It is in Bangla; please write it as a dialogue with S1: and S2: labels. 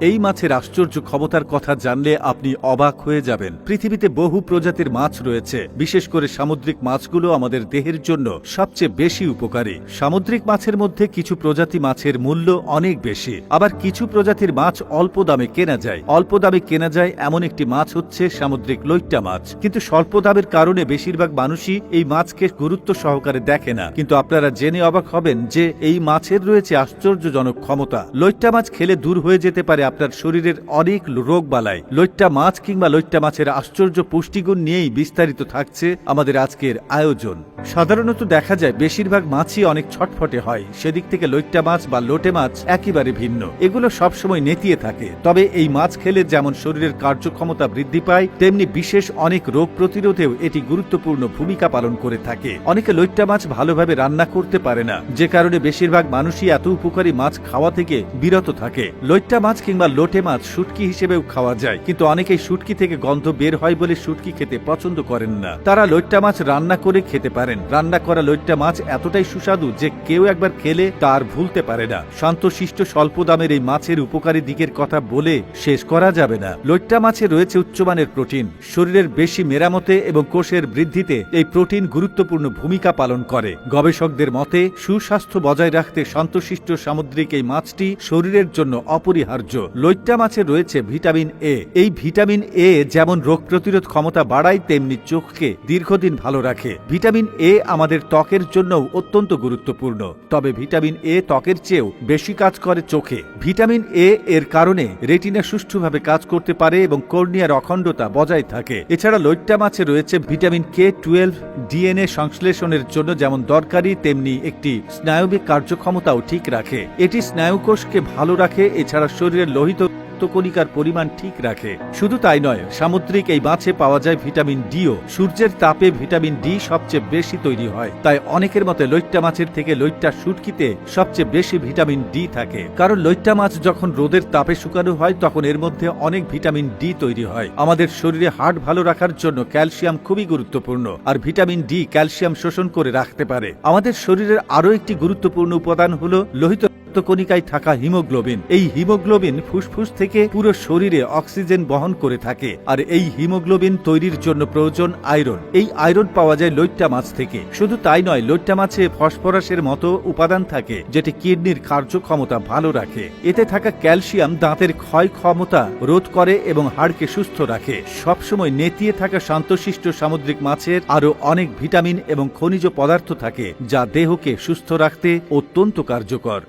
S1: এই মাছের আশ্চর্য ক্ষমতার কথা জানলে আপনি অবাক হয়ে যাবেন। পৃথিবীতে বহু প্রজাতির মাছ রয়েছে। বিশেষ করে সামুদ্রিক মাছগুলো আমাদের দেহের জন্য সবচেয়ে বেশি উপকারী। সামুদ্রিক মাছের মধ্যে কিছু প্রজাতি মাছের মূল্য অনেক বেশি। আবার কিছু প্রজাতির মাছ অল্প দামে কেনা যায়। অল্প দামে কেনা যায় এমন একটি মাছ হচ্ছে সামুদ্রিক লইট্টা মাছ। কিন্তু স্বল্প দামের কারণে বেশিরভাগ মানুষই এই মাছকে গুরুত্ব সহকারে দেখে না। কিন্তু আপনারা জেনে অবাক হবেন যে এই মাছের রয়েছে আশ্চর্যজনক ক্ষমতা। লইট্টা মাছ খেলে দূর হয়ে যেতে পারে আপনার শরীরের অনেক রোগ বালায় লইট্টা মাছ কিংবা লইট্টা মাছের আশ্চর্য পুষ্টিগুণ নিয়েই বিস্তারিত থাকছে আমাদের আজকের আয়োজন। সাধারণত দেখা যায় বেশিরভাগ মাছই অনেক ছটফটে হয়। সেদিক থেকে লইট্টা মাছ বা লোটে মাছ একেবারে ভিন্ন। এগুলো সবসময় নেতিয়ে থাকে। তবে এই মাছ খেলে যেমন শরীরের কার্যক্ষমতা বৃদ্ধি পায়, তেমনি বিশেষ অনেক রোগ প্রতিরোধেও এটি গুরুত্বপূর্ণ ভূমিকা পালন করে থাকে। অনেকে লইট্টা মাছ ভালোভাবে রান্না করতে পারে না। যে কারণে বেশিরভাগ মানুষই এত উপকারী মাছ খাওয়া থেকে বিরত থাকে। লইট্টা মাছ কিংবা লোটে মাছ শুটকি হিসেবেও খাওয়া যায়। কিন্তু অনেকেই শুটকি থেকে গন্ধ বের হয় বলে শুটকি খেতে পছন্দ করেন না। তারা লইট্টা মাছ রান্না করে খেতে পারেন। রান্না করা লইট্টা মাছ এতটাই সুস্বাদু যে কেউ একবার খেলে তার ভুলতে পারে না। শান্তশিষ্ট স্বল্প দামের এই মাছের উপকারী দিকের কথা বলে শেষ করা যাবে না। লইট্টা মাছে রয়েছে উচ্চমানের প্রোটিন। শরীরের বেশি মেরামতে এবং কোষের বৃদ্ধিতে এই প্রোটিন গুরুত্বপূর্ণ ভূমিকা পালন করে। গবেষকদের মতে, সুস্বাস্থ্য বজায় রাখতে শান্তশিষ্ট সামুদ্রিক এই মাছটি শরীরের জন্য অপরিহার্য। লইট্টা মাছে রয়েছে ভিটামিন এ। এই ভিটামিন এ যেমন রোগ প্রতিরোধ ক্ষমতা বাড়ায়, তেমনি চোখকে দীর্ঘদিন ভালো রাখে। ভিটামিন এ আমাদের ত্বকের জন্যও অত্যন্ত গুরুত্বপূর্ণ। তবে ভিটামিন এ ত্বকের চেয়েও বেশি কাজ করে চোখে। ভিটামিন এ এর কারণে রেটিনা সুষ্ঠুভাবে কাজ করতে পারে এবং কর্নিয়ার অখণ্ডতা বজায় থাকে। এছাড়া লইট্টা মাছে রয়েছে ভিটামিন কে টুয়েলভ ডিএনএ সংশ্লেষণের জন্য যেমন দরকারি, তেমনি একটি স্নায়বিক কার্যক্ষমতাও ঠিক রাখে। এটি স্নায়ুকোষকে ভালো রাখে, এছাড়া শরীরের লোহিত রক্তকণিকার পরিমাণ ঠিক রাখে। শুধু তাই নয়, সামুদ্রিক এই মাছে পাওয়া যায় ভিটামিন ডিও সূর্যের তাপে ভিটামিন ডি সবচেয়ে বেশি তৈরি হয়। তাই অনেকের মতে লইট্টা মাছের থেকে লইট্টা শুটকিতে সবচেয়ে বেশি ভিটামিন ডি থাকে। কারণ লইট্টা মাছ যখন রোদের তাপে শুকানো হয়, তখন এর মধ্যে অনেক ভিটামিন ডি তৈরি হয়। আমাদের শরীরে হার্ট ভালো রাখার জন্য ক্যালসিয়াম খুবই গুরুত্বপূর্ণ, আর ভিটামিন ডি ক্যালসিয়াম শোষণ করে রাখতে পারে। আমাদের শরীরের আরও একটি গুরুত্বপূর্ণ উপাদান হলো লোহিত রক্তকণিকায় থাকা হিমোগ্লোবিন। এই হিমোগ্লোবিন ফুসফুস থেকে পুরো শরীরে অক্সিজেন বহন করে থাকে, আর এই হিমোগ্লোবিন তৈরির জন্য প্রয়োজন আয়রন। এই আয়রন পাওয়া যায় লইট্টা মাছ থেকে। শুধু তাই নয় লইট্টা মাছে ফসফরাসের মতো উপাদান থাকে, যেটি কিডনির কার্যক্ষমতা ভালো রাখে। এতে থাকা ক্যালসিয়াম দাঁতের ক্ষয় ক্ষমতা রোধ করে এবং হাড়কে সুস্থ রাখে। সবসময় নেতিয়ে থাকা শান্তশিষ্ট সামুদ্রিক মাছের আরও অনেক ভিটামিন এবং খনিজ পদার্থ থাকে, যা দেহকে সুস্থ রাখতে অত্যন্ত কার্যকর।